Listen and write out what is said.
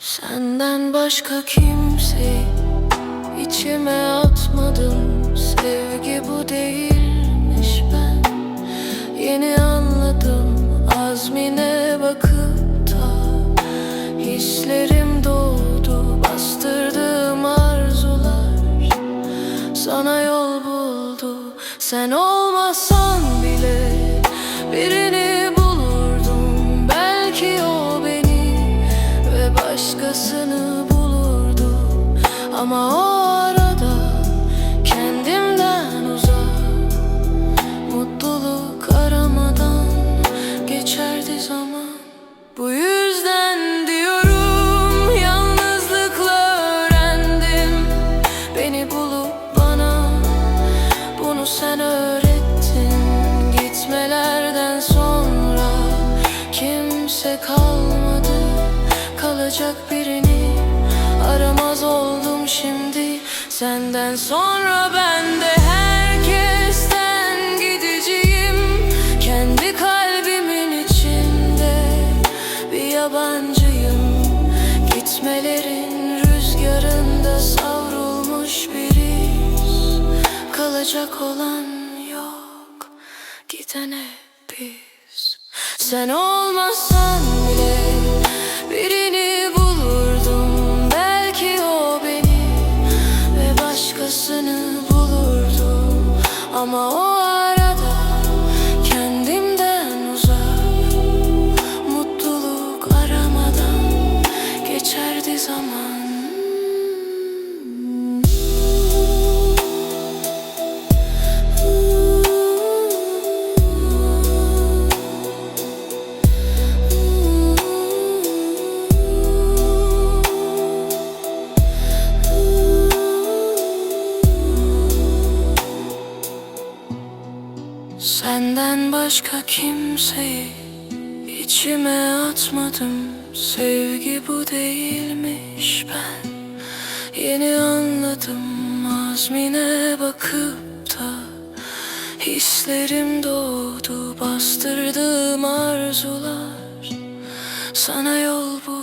Senden başka kimseyi içime atmadım. Sevgi bu değilmiş ben. Yeni anladım azmine bakıp da Hislerim doğdu. Bastırdığım arzular Sana yol buldu. Sen olmasan bile Birini Ama o arada kendimden uzak. Mutluluk aramadan geçerdi zaman. Bu yüzden diyorum yalnızlıkla öğrendim. Beni bulup bana bunu sen öğrettin. Gitmelerden sonra kimse kalmadı. Kalacak birini şimdi Senden sonra ben de herkesten gideceğim. Kendi kalbimin içinde bir yabancıyım. Gitmelerin rüzgarında savrulmuş biriz. Kalacak olan yok Giden hep biz. Sen olmasan bile Birini Ama o arada Senden başka kimseyi içime atmadım. Sevgi bu değilmiş ben Yeni anladım. Azmine bakıp da Hislerim doğdu. Bastırdığım arzular Sana yol bul